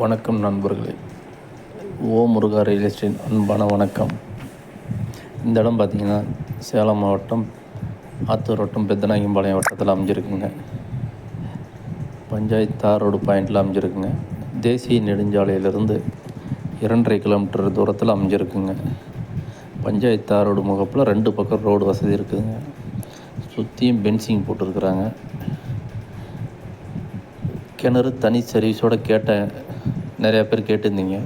வணக்கம் நண்பர்களே. ஓ முருகா real estate அன்பான வணக்கம். இந்த இடம் பார்த்திங்கன்னா சேலம் மாவட்டம் ஆத்தூர் வட்டம் பெத்தநாயகம்பாளையம் வட்டத்தில் அமைஞ்சிருக்குங்க. பஞ்சாயத்து தார் ரோடு பாயிண்டில் அமைஞ்சிருக்குங்க. தேசிய நெடுஞ்சாலையிலிருந்து இரண்டரை கிலோமீட்டர் தூரத்தில் அமைஞ்சிருக்குங்க. பஞ்சாயத்து தார் ரோடு முகப்பில் ரெண்டு பக்கம் ரோடு வசதி இருக்குதுங்க. சுற்றியும் பென்சிங் போட்டிருக்குறாங்க. கிணறு தனி சர்வீஸோட கேட்டேன் நிறையா பேர் கேட்டிருந்தீங்க.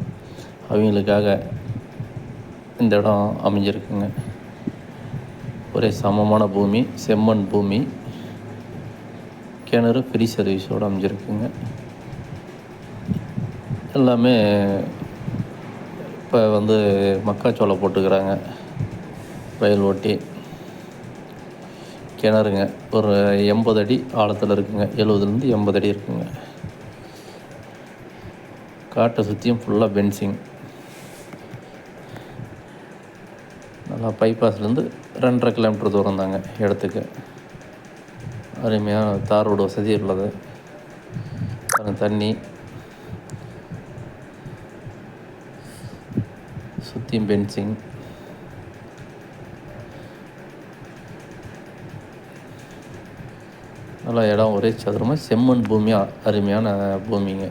அவங்களுக்காக இந்த இடம் அமைஞ்சிருக்குங்க. ஒரே சமமான பூமி செம்மண் பூமி. கிணறு ஃப்ரீ சர்வீஸோடு அமைஞ்சிருக்குங்க. எல்லாமே இப்போ வந்து மக்காச்சோளம் போட்டுக்கிறாங்க. வயல் ஓட்டி. கிணறுங்க ஒரு எண்பது அடி ஆழத்தில் இருக்குங்க. எழுபதுலேருந்து எண்பது அடி இருக்குங்க. காட்டை சுற்றியும் ஃபுல்லாக பென்சிங் நல்லா பைபாஸ்லேருந்து ரெண்டரை கிலோமீட்டர் தூரம் தாங்க இடத்துக்கு. அருமையான தார் ரோடு வசதி உள்ளது. தண்ணி. சுற்றியும் பென்சிங் நல்லா இடம் ஒரே சதுரமாக செம்மண் பூமியாக அருமையான பூமிங்க.